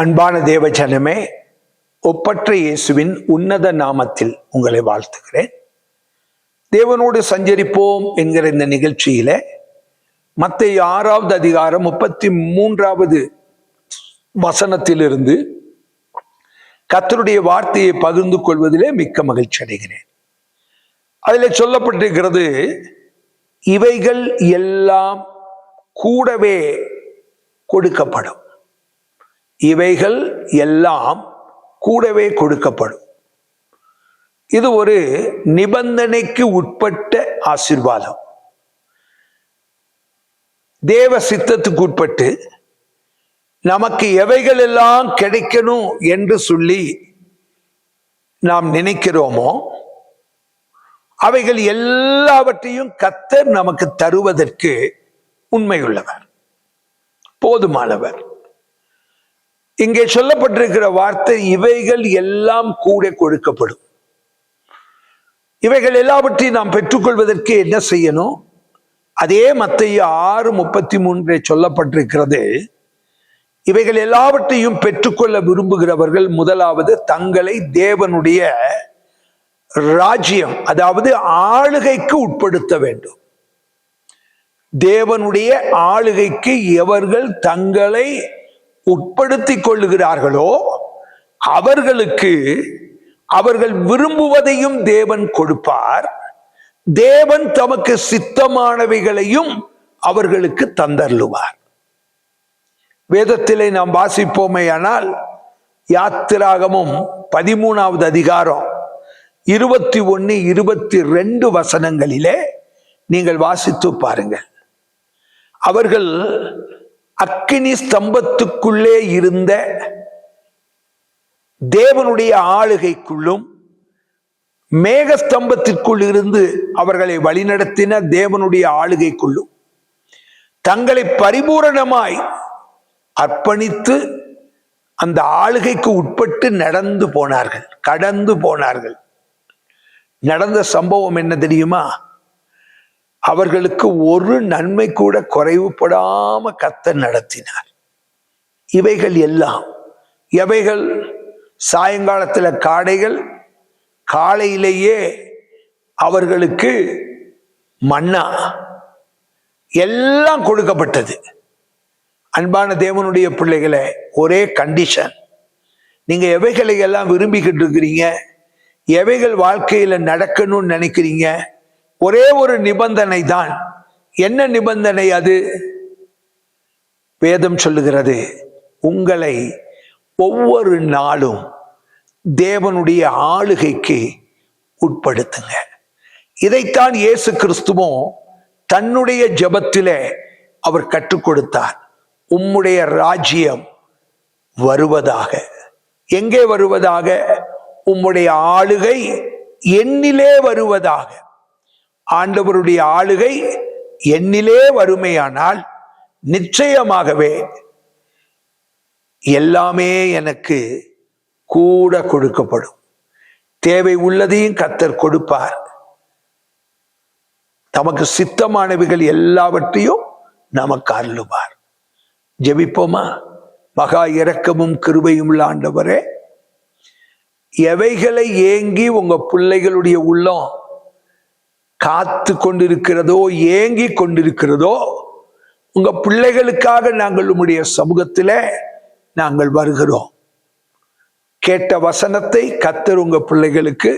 அன்பான தேவஜனமே ஒப்பற்ற இயேசுவின் உன்னத நாமத்தில் உங்களை வாழ்த்துகிறேன். தேவனோடு சஞ்சரிப்போம் என்கிற இந்த நிகழ்ச்சியில மத்த ஆறாவது அதிகாரம் முப்பத்தி மூன்றாவது வசனத்திலிருந்து கத்தருடைய வார்த்தையை பகிர்ந்து கொள்வதிலே மிக்க மகிழ்ச்சி அடைகிறேன். அதில் சொல்லப்பட்டிருக்கிறது இவைகள் எல்லாம் கூடவே கொடுக்கப்படும். இவைகள் எல்லாம் கூடவே கொடுக்கப்படும். இது ஒரு நிபந்தனைக்கு உட்பட்ட ஆசிர்வாதம். தேவ சித்தத்துக்கு உட்பட்டு நமக்கு எவைகள் எல்லாம் கிடைக்கணும் என்று சொல்லி நாம் நினைக்கிறோமோ அவைகள் எல்லாவற்றையும் கத்தர் நமக்கு தருவதற்கு உண்மையுள்ளவர் போதுமானவர். இங்கே சொல்லப்பட்டிருக்கிற வார்த்தை இவைகள் எல்லாம் கூட கொடுக்கப்படும். இவைகள் எல்லாவற்றையும் நாம் பெற்றுக்கொள்வதற்கு என்ன செய்யணும்? அதே மத்திய ஆறு முப்பத்தி மூன்றை சொல்லப்பட்டிருக்கிறது இவைகள் எல்லாவற்றையும் பெற்றுக்கொள்ள விரும்புகிறவர்கள் முதலாவது தங்களை தேவனுடைய ராஜ்யம் அதாவது ஆளுகைக்கு உட்படுத்த வேண்டும். தேவனுடைய ஆளுகைக்கு எவர்கள் தங்களை உட்படுத்திக் கொள்ளுகிறார்களோ அவர்களுக்கு அவர்கள் விரும்புவதையும் தேவன் கொடுப்பார். தேவன் தமக்கு சித்தமானவைகளையும் அவர்களுக்கு தந்தருளுவார். வேதத்திலே நாம் வாசிப்போமேயானால் யாத்திராகமும் பதிமூணாவது அதிகாரம் இருபத்தி ஒன்னு இருபத்தி ரெண்டு வசனங்களிலே நீங்கள் வாசித்து பாருங்கள். அவர்கள் அக்கினி ஸ்தம்பத்துக்குள்ளே இருந்த தேவனுடைய ஆளுகைக்குள்ளும் மேகஸ்தம்பத்திற்குள் இருந்து அவர்களை வழிநடத்தின தேவனுடைய ஆளுகைக்குள்ளும் தங்களை பரிபூரணமாய் அர்ப்பணித்து அந்த ஆளுகைக்கு உட்பட்டு நடந்து போனார்கள் கடந்து போனார்கள். நடந்த சம்பவம் என்ன தெரியுமா? அவர்களுக்கு ஒரு நன்மை கூட குறைவுபடாம கத்த நடத்தினார். இவைகள் எல்லாம் எவைகள்? சாயங்காலத்தில் காடைகள் காலையிலேயே அவர்களுக்கு மன்னா எல்லாம் கொடுக்கப்பட்டது. அன்பான தேவனுடைய பிள்ளைகளை ஒரே கண்டிஷன் நீங்க எவைகளை எல்லாம் விரும்பிக்கிட்டு இருக்கிறீங்க? எவைகள் வாழ்க்கையில நடக்கணும்னு நினைக்கிறீங்க? ஒரே ஒரு நிபந்தனை தான் என்ன நிபந்தனை அது? வேதம் சொல்லுகிறது உங்களை ஒவ்வொரு நாளும் தேவனுடைய ஆளுகைக்கு உட்படுத்துங்க. இதைத்தான் இயேசு கிறிஸ்துவும் தன்னுடைய ஜபத்திலே அவர் கற்றுக் கொடுத்தார். உம்முடைய ராஜ்யம் வருவதாக. எங்கே வருவதாக? உம்முடைய ஆளுகை எண்ணிலே வருவதாக. ஆண்டவருடைய ஆளுகை என்னிலே வறுமையானால் நிச்சயமாகவே எல்லாமே எனக்கு கூட கொடுக்கப்படும். தேவை உள்ளதையும் கத்தர் கொடுப்பார். தமக்கு சித்தமானவைகள் எல்லாவற்றையும் நமக்கு அருளுவார். ஜெபிப்போமா? மகா இரக்கமும் கிருபையும் உள்ள ஆண்டவரே எவைகளை ஏங்கி உங்க பிள்ளைகளுடைய உள்ளம் காத்து கொண்டிருக்கிறதோ ஏங்கி கொண்டிருக்கிறதோ உங்க பிள்ளைகளுக்காக நாங்கள் உம்முடைய சமூகத்தில் நாங்கள் வருகிறோம். கேட்ட வசனத்தை கத்தர் உங்க பிள்ளைகளுக்கு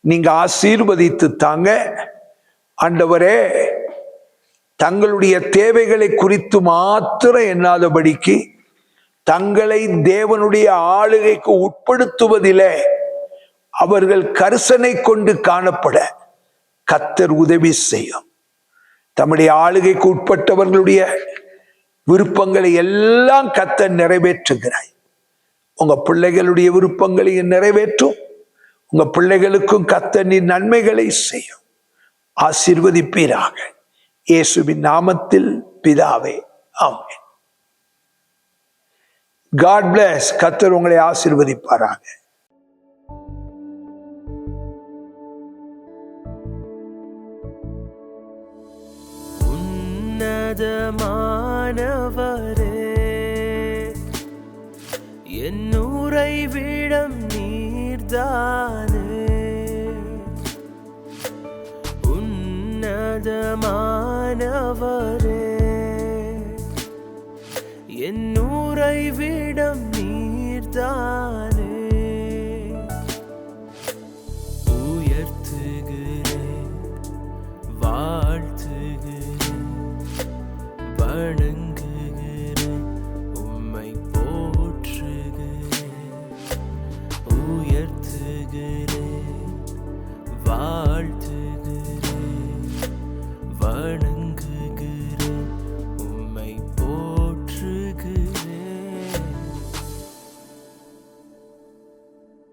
நீங்க ஆசீர்வதித்து தாங்க. ஆண்டவரே தங்களுடைய தேவைகளை குறித்து மாத்திரம் எண்ணாதபடிக்கு தங்களை தேவனுடைய ஆளுகைக்கு உட்படுத்துவதிலே அவர்கள் கரிசனை கொண்டு காணப்பட. கத்தர் உதவி செய்யும். தம்முடைய ஆளுகைக்கு உட்பட்டவர்களுடைய விருப்பங்களை எல்லாம் கத்தர் நிறைவேற்றுகிறாய் உங்க பிள்ளைகளுடைய விருப்பங்களையும் நிறைவேற்றும். உங்க பிள்ளைகளுக்கும் கத்த நீ நன்மைகளை செய்யும். ஆசீர்வதிப்பீராக. இயேசுவின் நாமத்தில் பிதாவே ஆமென். காட் பிளஸ் கத்தர் உங்களை ஆசீர்வதிப்பாராக. உன்னதமானவரே விடம் நீர்தானே. உன்னதமானவரே. என் விடம் நீர்தான். 而能